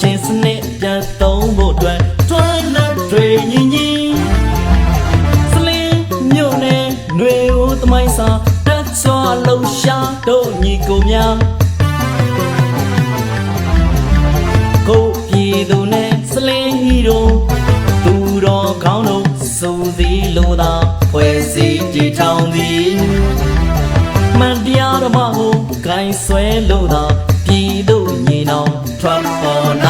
ရှင်စနစ်ပြန်သုံးဖို့အတွက်တွန်းလာတွေညီညီစလင်းမြို့နယ်နှွေဦးသမိုင်းစာတက်စွာလှူရှာတို့ညီကိုများကိုပြည်သူနဲ့စလင်းဟီရိုသူတော်ကောင်းတို့စုံစည်းလို့သာဖွဲ့စည်းတည်ထောင်သည်မန်တရားတော်မှကိုဂိုင်းဆွဲလို့သာပြည်သူညီနောင်ထွက်ပေါ်လာ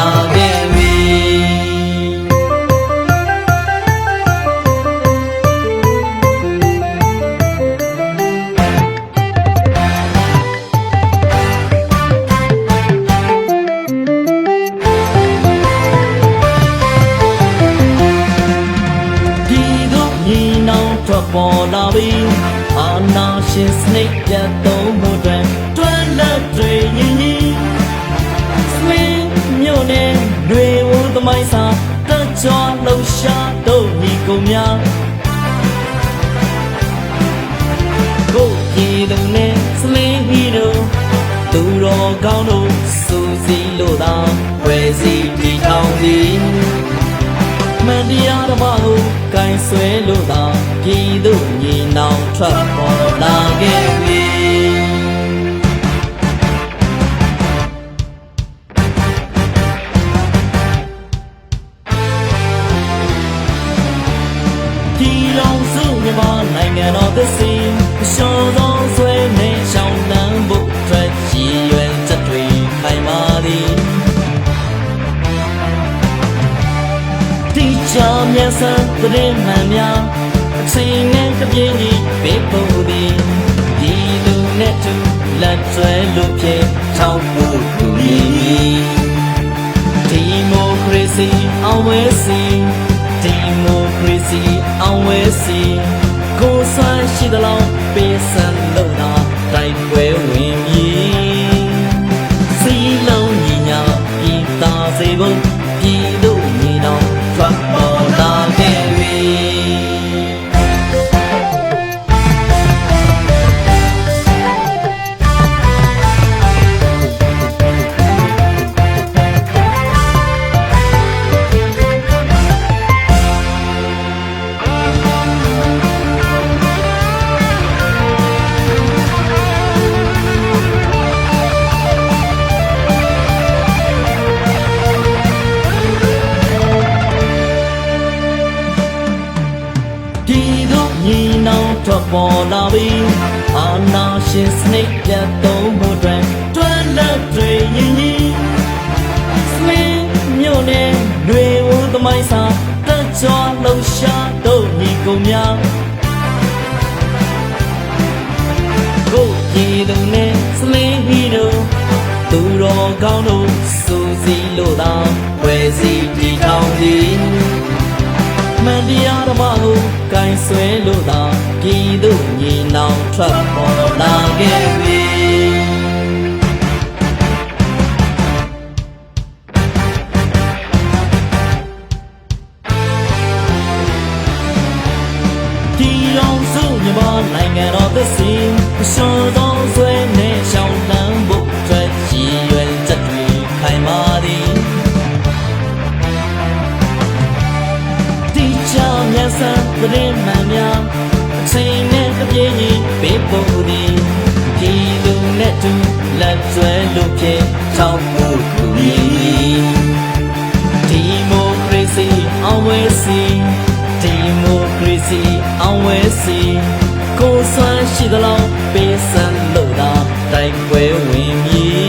ပေါ်လာပြီအာနာရှင်စနိတ်ပြတ်သုံးမှုတွင်တွန်းလက်တွေညီညီဆွေးမြို့နယ်တွေဝသမိုင်းစာတကြွလှရှားတို့ညီကုန်များကိုပြည်သူနဲ့စလင်းဟီတို့သူတော်ကောင်းတို့စူစီလို့သာဝယ်စီတီထောင်သ အလျှော်သောဆွဲနေရှောင်းလန်းဖို့ထွက်ရည်ရွယ်ချက်တွေခိုင်မာသည်တိကျမြတ်စွာဘုရင်မှန်များအချိန်နဲ့တ ကိုယ်ဆွမ်းရှိသလောက်ပေးစံလို့သာတိုက်ပွဲဝင်မ ပေါ်လာပြီအာနာရှင်စနိတ်ပြတ်သုံးမှုတွင်တွန်းလက်တွေညီညီဆွေးမြို့နယ်တွေဝသမိုင်းစာတကြွလှရှားတို့ညီကုန်များကိုပြည်သူနဲ့စလင်းဟီတို့သူတော်ကောင်းတို့စူစီလို့သာဝယ်စီတီထောင်သည်မန်တရားဓမ္မကို ဂိုင်းဆွဲလို့သာပြည်သူညီနောင်ထွက်ပေါ်လာခဲ့ပြီဒီအောင်စုမြမနိုင်ငံတော်သစ်စီအလျှော်သောဆွဲနဲ့ ပေးဖို့သည်ဒီလူနဲ့တူလက်ဆွဲလို့ဖြစ်ထောက်ဖို့သူမီဒီမိုကရေစီအောင်ဝဲစီဒီမိုကရေစီအောင်ဝဲစီကိုယ်ဆွမ်းရှိသလောက်ပေးစံလို့သာတိုက်ပွဲဝင်မည်